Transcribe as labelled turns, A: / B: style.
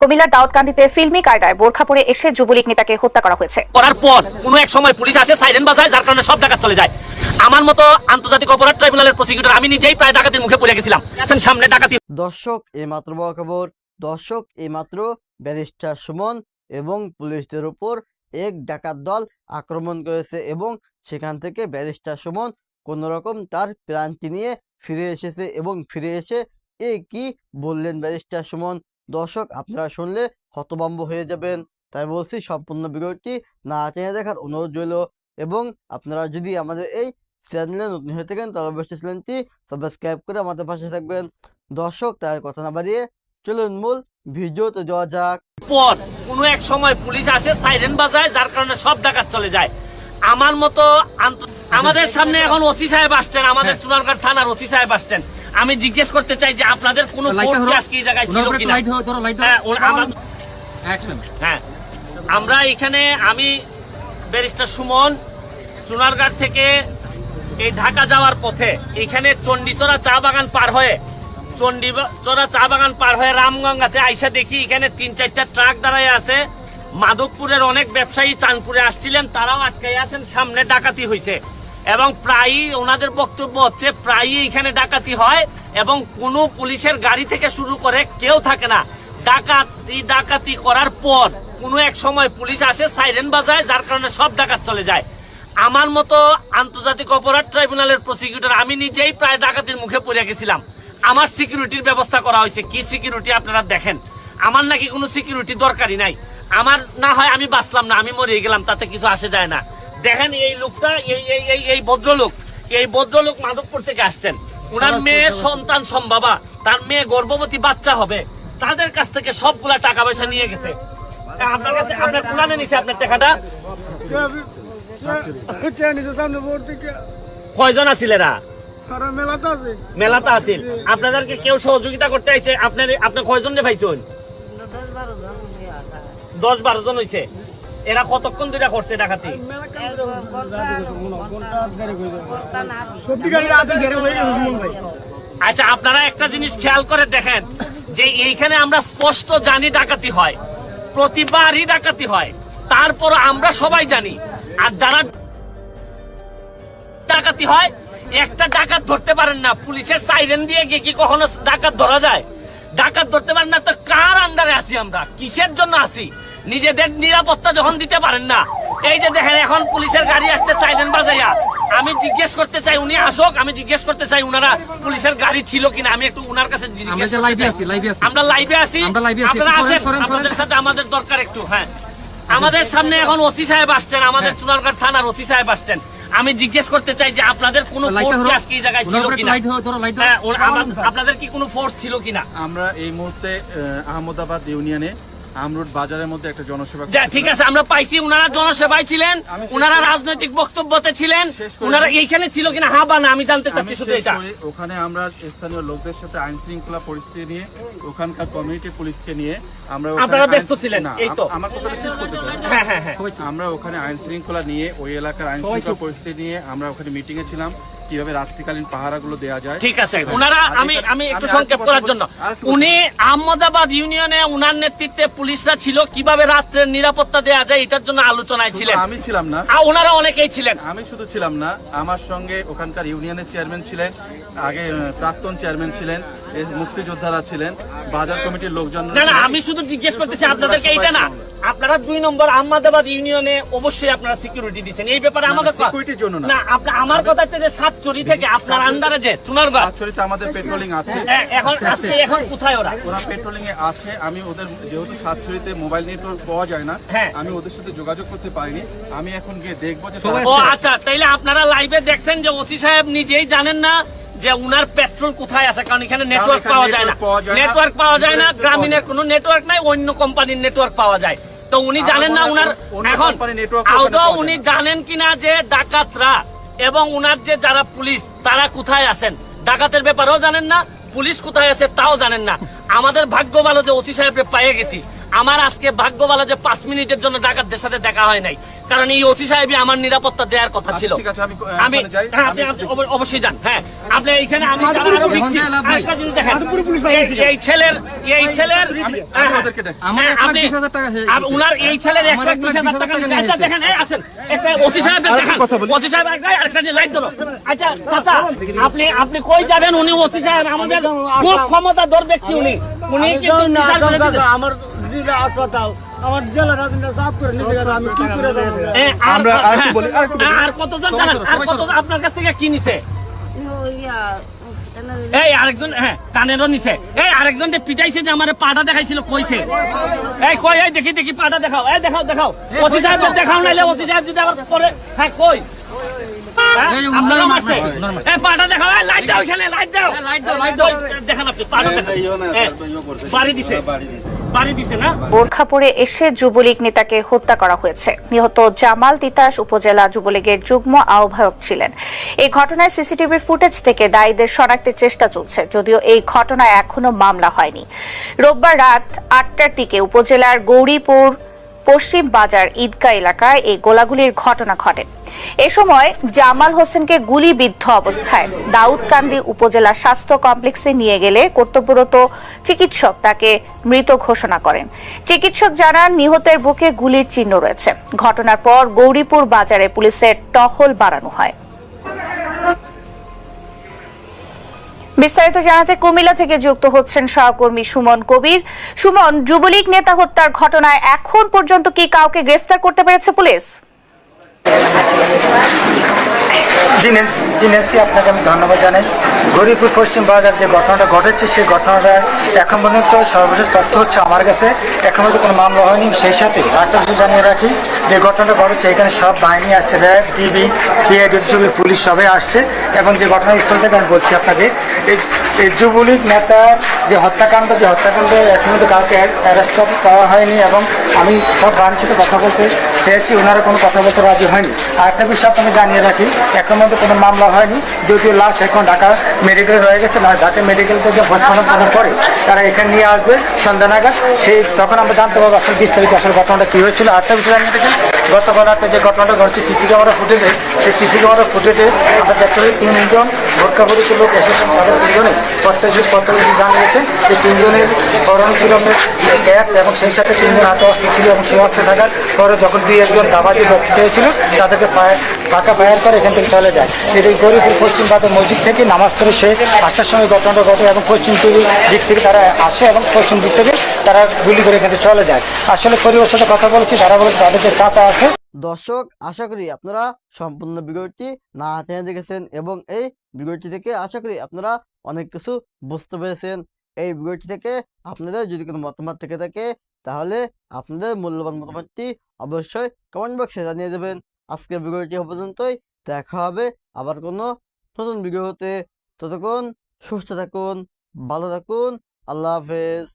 A: কুমিল্লার দাউদকান্দিতে ফিল্মি কায়দায় বোরখা পরে এসে যুবলীগ নেতাকে হত্যা করা হয়েছে।
B: করার পর কোনো এক সময় পুলিশ আসে সাইরেন বাজায় যার কারণে সব ডাকাত চলে যায়। আমার মতো আন্তর্জাতিক অপরাধ ট্রাইব্যুনালের প্রসিকিউটর আমি নিজেই প্রায় ডাকাতির মুখে পড়ে গেছিলাম। সামনে ডাকাতি।
C: দর্শক এই মাত্র বড় খবর দর্শক এই মাত্র ব্যারিস্টার সুমন এবং পুলিশদের উপর এক ডাকাত দল আক্রমণ করেছে এবং সেখান থেকে ব্যারিস্টার সুমন কোন রকম তার প্রাণটি নিয়ে ফিরে এসেছে এবং ফিরে এসে এ কি বললেন ব্যারিস্টার সুমন? দর্শক আপনারা শুনলে হতভম্ব হয়ে যাবেন। তাই বলছি সম্পূর্ণ ভিডিওটি না টেনে দেখার অনুরোধ রইল এবং আপনারা যদি আমাদের এই চ্যানেলে নতুন হয়ে থাকেন তাহলে অবশ্যই চ্যানেলটি সাবস্ক্রাইব করে আমাদের পাশে থাকবেন। দর্শক তার কথা না বাড়িয়ে চলুন মূল ভিডিওতে যাওয়া যাক।
B: পর কোনো এক সময় পুলিশ আসে সাইরেন বাজায় যার কারণে সব ডাকাত চলে যায়। আমার মতো আমাদের সামনে এখন ওসি সাহেব আসছেন আমাদের চুনারগড় থানার ওসি সাহেব আসছেন। আমি জিজ্ঞেস করতে চাই যে আপনাদের কোনো ফোর্স কি আজকে এই জায়গায় ছিল কিনা? হ্যাঁ, হ্যাঁ। আমরা এখানে আমি ব্যারিস্টার সুমন চুনারঘাট থেকে এই ঢাকা যাওয়ার পথে এখানে চণ্ডীচড়া চা বাগান পার হয়ে চণ্ডীচড়া চা বাগান পার হয়ে রামগঙ্গাতে আইসা দেখি এখানে তিন চারটা ট্রাক দাঁড়ায় আছে। মাধবপুরের অনেক ব্যবসায়ী চাঁদপুরে আসছিলেন তারাও আটকাই আছেন সামনে ডাকাতি হয়েছে এবং প্রায়ই ওনাদের বক্তব্য হচ্ছে, প্রায়ই এখানে ডাকাতি হয় এবং কোনো পুলিশের গাড়ি থেকে শুরু করে কেউ থাকে না। ডাকাতি ডাকাতি করার পর কোনো এক সময় পুলিশ আসে, সাইরেন বাজায়, যার কারণে সব ডাকাত চলে যায়। আমার মতো আন্তর্জাতিক অপরাধ ট্রাইব্যুনালের প্রসিকিউটর আমি নিজেই প্রায় ডাকাতির মুখে পড়ে গেছিলাম। আমার সিকিউরিটির ব্যবস্থা করা হয়েছে। কি সিকিউরিটি আপনারা দেখেন? আমার নাকি কোনো সিকিউরিটি দরকারই নাই। আমার না হয় আমি বাঁচলাম না, আমি মরে গেলাম, তাতে কিছু আসে যায় না। দেখেন এই লোকটা এই এই এই এই ভদ্রলোক এই ভদ্রলোক মাধবপুর থেকে আসছেন। ওনার মেয়ে সন্তান। সম্ভাবা তার মেয়ে গর্ভবতী বাচ্চা হবে। তাদের কাছ থেকে সবগুলা টাকা পয়সা নিয়ে গেছে। আপনার কাছে আপনার কোরআনে নিছে আপনার টাকাটা?
D: সামনে বোর্ড থেকে
B: কয়জন আছিলেরা
D: তারা মেলাতে আছে
B: আপনাদেরকে কেউ সহযোগিতা করতে আইছে? আপনার আপনি কয়জন রে পাইছেন
E: দশ বারো জন আছে।
B: দশ বারো জন হইছে। এরা কতক্ষণ ধরে করছে ডাকাতি? আচ্ছা আপনারা একটা জিনিস খেয়াল করে দেখেন যে এইখানে আমরা স্পষ্ট জানি ডাকাতি হয় প্রতিবারই ডাকাতি হয় তারপর আমরা সবাই জানি। আর যারা ডাকাতি হয় একটা ডাকাত ধরতে পারেন না পুলিশের সাইরেন দিয়ে গিয়ে কি কখনো ডাকাত ধরা যায়? ডাকাত ধরতে পারেন না তো কার আন্ডারে আছি আমরা? কিসের জন্য আছি? নিজেদের নিরাপত্তা যখন দিতে পারেন না এই যে দেখেন এখন পুলিশের গাড়ি আসছে সাইরেন বাজাইয়া। আমি জিজ্ঞেস করতে চাই উনি আসুক আমি জিজ্ঞেস করতে চাই উনারা পুলিশের গাড়ি ছিল কিনা আমি একটু উনার কাছে
F: আমরা
B: লাইভে আছি আপনারা আসেন আপনাদের সাথে আমাদের দরকার একটু হ্যাঁ। আমাদের সামনে এখন ওসি সাহেব আসছেন আমাদের
F: হ্যাঁ।
B: চুনারগড় থানার ওসি সাহেব আসছেন। আমি জিজ্ঞেস করতে চাই যে আপনাদের কোনো ফোর্স
F: ধরো।
B: আজকে এই জায়গায় ছিল কিনা। হ্যাঁ আপনাদের কি কোনো ফোর্স ছিল কিনা?
G: আমরা এই মুহূর্তে আহ, আহমদাবাদ ইউনিয়নে আমরুট বাজারের মধ্যে একটা জনসেবা
B: ঠিক আছে আমরা পাইছি উনারা জনসেবায় ছিলেন
G: আমি শেষ
B: উনারা
G: করি।
B: রাজনৈতিক বক্তব্যতে ছিলেন
G: শেষ
B: এইখানে ছিল কিনা হ্যাঁ বা না আমি জানতে চাচ্ছি শুধু এটা।
G: ওখানে আমরা স্থানীয় লোকদের সাথে আইন শৃঙ্খলা পরিস্থিতি নিয়ে ওখানকার কমিউনিটি পুলিশকে নিয়ে আমরা
B: আপনারা ব্যস্ত ছিলেন, এই তো।
G: আমার কথাটা শেষ করতে
B: হ্যাঁ হ্যাঁ হ্যাঁ।
G: আমরা ওখানে আইন শৃঙ্খলা নিয়ে ওই এলাকার আইন শৃঙ্খলা পরিস্থিতি নিয়ে আমরা ওখানে মিটিং এ ছিলাম। কীভাবে রাত্রিকালীন পাহারাগুলো দেওয়া যায়।
B: ঠিক আছে উনারা আমি আমি একটু সংক্ষেপ করার জন্য। উনি আহমদাবাদ ইউনিয়নে উনার নেতৃত্বে পুলিশরা ছিল কীভাবে রাত্রের নিরাপত্তা দেওয়া যায় এটার জন্য আলোচনায় ছিলেন।
G: আমি ছিলাম না।
B: আর ওনারা অনেকেই ছিলেন।
G: আমি শুধু ছিলাম না আমার সঙ্গে ওখানকার ইউনিয়নের চেয়ারম্যান ছিলেন আগে প্রাক্তন চেয়ারম্যান ছিলেন মুক্তিযোদ্ধারা ছিলেন বাজার কমিটির লোকজন
B: না না আমি শুধু জিজ্ঞেস করতেছি আপনাদেরকে এইটা না। আপনারা দুই নম্বর আহমদাবাদ ইউনিয়নে অবশ্যই আপনারা সিকিউরিটি দিচ্ছেন এই ব্যাপারে আমাদের
G: security-র জন্য না।
B: আমার কথা হচ্ছে যে সাতচুরি থেকে আপনার আন্ডারে যে
G: আমাদের পেট্রোলিং আছে।
B: এখন আজকে এখন কোথায় ওরা?
G: ওরা পেট্রোলিং এ আছে। আমি ওদের যেহেতু সাতছড়িতে মোবাইল নেটওয়ার্ক পাওয়া যায় না
B: হ্যাঁ।
G: আমি ওদের সাথে যোগাযোগ করতে পারিনি। আমি এখন গিয়ে দেখব যে
B: ও আচ্ছা তাইলে আপনারা লাইভে দেখছেন যে ওসি সাহেব নিজেই জানেন না যে উনার পেট্রোল কোথায় আছে কারণ এখানে নেটওয়ার্ক পাওয়া যায় না। নেটওয়ার্ক পাওয়া যায় না। গ্রামীণের কোনো নেটওয়ার্ক নাই অন্য কোম্পানির নেটওয়ার্ক পাওয়া যায়। তো উনি জানেন না উনার এখন আদৌ উনি জানেন কিনা যে ডাকাতরা এবং উনার যে যারা পুলিশ, তারা কোথায় আছেন? ডাকাতের ব্যাপারেও জানেন না, পুলিশ কোথায় আছে তাও জানেন না। আমাদের ভাগ্য ভালো যে ওসি সাহেবকে পাইয়ে গেছি। আমার আজকে ভাগ্য ভালো যে পাঁচ মিনিটের জন্য ডাকাতদের সাথে দেখা হয় নাই। কারণ এই ওসি সাহেবই আমার নিরাপত্তা দেওয়ার কথা ছিল।
G: আচ্ছা, ঠিক আছে, আমি।
B: হ্যাঁ, আপনি অবশ্যই যান। হ্যাঁ আপনি এইখানে আমি
D: আরও
B: এই- ছেলের এই ছেলের আপনি উনার এই ছেলের এক লাখ বিশ হাজার টাকা আচ্ছা দেখেন আসেন। একটা ওসি সাহেবের দেখান। ওসি সাহেব আরেকটা যে লাইট ধরো আচ্ছা চাচা আপনি আপনি কই যাবেন? উনি ওসি সাহেব আমাদের খুব ক্ষমতাধর ব্যক্তি উনি। কিন্তু।
D: আমার হাসপাতাল আমার জেলার রাজনীতি সাফ করে নিতে আমি কি করে দেবো
B: এ, আর-
G: আমরা আরেকটু
B: হ্যাঁ,
G: বলি,
B: আর কতজন আর কতজন আপনার কাছ থেকে কি নিছে এই আরেকজন হ্যাঁ কানেরও নিছে এই আরেকজন পিটাইছে যে আমার পাটা দেখাইছিল কইছে এই কই এই দেখি দেখি পাটা দেখাও এই দেখাও দেখাও ওসি সাহেব দেখাও নাইলে ওসি সাহেব যদি আবার পরে হ্যাঁ কই হ্যাঁ, লাইট দাও লাইট দাও লাইট দাও দেখান আপনি দেখান হ্যাঁ, বাড়ি দিছে বাড়ি দিছে না
A: বোরখা পরে এসে যুবলীগ নেতাকে হত্যা করা হয়েছে। নিহত জামাল তিতাস উপজেলা যুবলীগের যুগ্ম আহ্বায়ক ছিলেন। এই ঘটনায় সিসিটিভির ফুটেজ থেকে দায়ীদের শনাক্তের চেষ্টা চলছে, যদিও এই ঘটনায় এখনও মামলা হয়নি। রোববার রাত আটটার দিকে উপজেলার গৌরীপুর পশ্চিম বাজার ঈদগাহ এলাকায় এই গোলাগুলির ঘটনা ঘটে। এ সময় জামাল হোসেনকে গুলিবিদ্ধ অবস্থায় দাউদকান্দি উপজেলা স্বাস্থ্য কমপ্লেক্সে নিয়ে গেলে কর্তব্যরত চিকিৎসক তাকে মৃত ঘোষণা করেন। চিকিৎসক জানান, নিহতের বুকে গুলির চিহ্ন রয়েছে। ঘটনার পর গৌরীপুর বাজারে পুলিশের টহল বাড়ানো হয়। বিস্তারিত জানাতে কুমিল্লা থেকে যুক্ত হচ্ছেন সহকর্মী সুমন কবির। সুমন, যুবলীগ নেতা হত্যার ঘটনায় এখন পর্যন্ত কি কাউকে গ্রেফতার করতে পেরেছে পুলিশ?
F: জি ন্যান্সি জি ন্যান্সি আপনাকে আমি ধন্যবাদ জানাই। গরিপুর পশ্চিম বাজার যে ঘটনাটা ঘটেছে, সেই ঘটনাটা এখন পর্যন্ত সর্বশেষ তথ্য হচ্ছে আমার কাছে। এখন পর্যন্ত কোনো মামলা হয়নি, সেই সাথে আরেকটা বিষয় জানিয়ে রাখি, যে ঘটনাটা ঘটেছে, এখানে সব বাহিনী আসছে, র্যাব টিভি সিআইডি পুলিশ সবাই আসছে, এবং যে ঘটনাস্থল থেকে আমি বলছি আপনাকে, এই এই যুবলীগ নেতার যে হত্যাকাণ্ড যে হত্যাকাণ্ড এখন পর্যন্ত কাউকে অ্যারেস্ট করা হয়নি এবং আমি সব বাহিনীর সাথে কথা বলতে চেয়েছি ওনারা কোনো কথা বলতে রাজি হয়নি। আর একটা বিষয় আপনাকে জানিয়ে রাখি, এখন মধ্যে কোনো মামলা হয়নি, যদিও লাশ এখন ঢাকা মেডিকেলে রয়ে গেছে না ঢাকা মেডিকেল থেকে পোস্টমর্টম করার পরে তারা এখানে নিয়ে আসবে সন্ধ্যা নাগাদ সেই তখন আমরা জানতে পারব আসলে বিস্তারিত আসলে ঘটনাটা কী হয়েছিল। আরেকটা বিষয় জানিয়ে রাখি, গতকাল রাতে যে ঘটনাটা ঘটছে সিসি ক্যামেরা ফুটেজে সেই সিসি ক্যামেরা ফুটেজে আমরা দেখতে পাই তিনজন ভোটকাপুরিত লোক এসেছেন, তাদের তিনজনে প্রত্যেক প্রত্যেক জানিয়েছেন যে তিনজনের করণ ছিল গ্যাস এবং সেই সাথে তিনজন হাতে অস্ত্র ছিল এবং সেই অস্ত্র থাকার পরে যখন দুই একজন দাবাজি ধরতে চেয়েছিল তাদেরকে পাকা ফায়ার করে এখান থেকে চলে যায়। এটা গরিপুর পশ্চিম বাজার মসজিদ থেকে নামাজ পড়ে সে আসার সময় ঘটনাটা ঘটে এবং পশ্চিম দিক থেকে তারা আসে এবং পশ্চিম দিক থেকে তারা গুলি করে এখান চলে যায়। আসলে পরিবারের সাথে কথা বলেছি, তারা বলে তাদের যে চাচা আছে।
C: দর্শক, আশা করি আপনারা সম্পূর্ণ ভিডিওটি না টেনে দেখেছেন এবং এই ভিডিওটি থেকে আশা করি আপনারা অনেক কিছু বুঝতে পেরেছেন। এই ভিডিওটি থেকে আপনাদের যদি কোনো মতামত থেকে থাকে তাহলে আপনাদের মূল্যবান মতামতটি অবশ্যই কমেন্ট বক্সে জানিয়ে দেবেন। আজকের ভিডিওটি পর্যন্তই। দেখা হবে আবার কোনো নতুন ভিডিও হতে ততক্ষণ সুস্থ থাকুন ভালো থাকুন। আল্লাহ হাফেজ।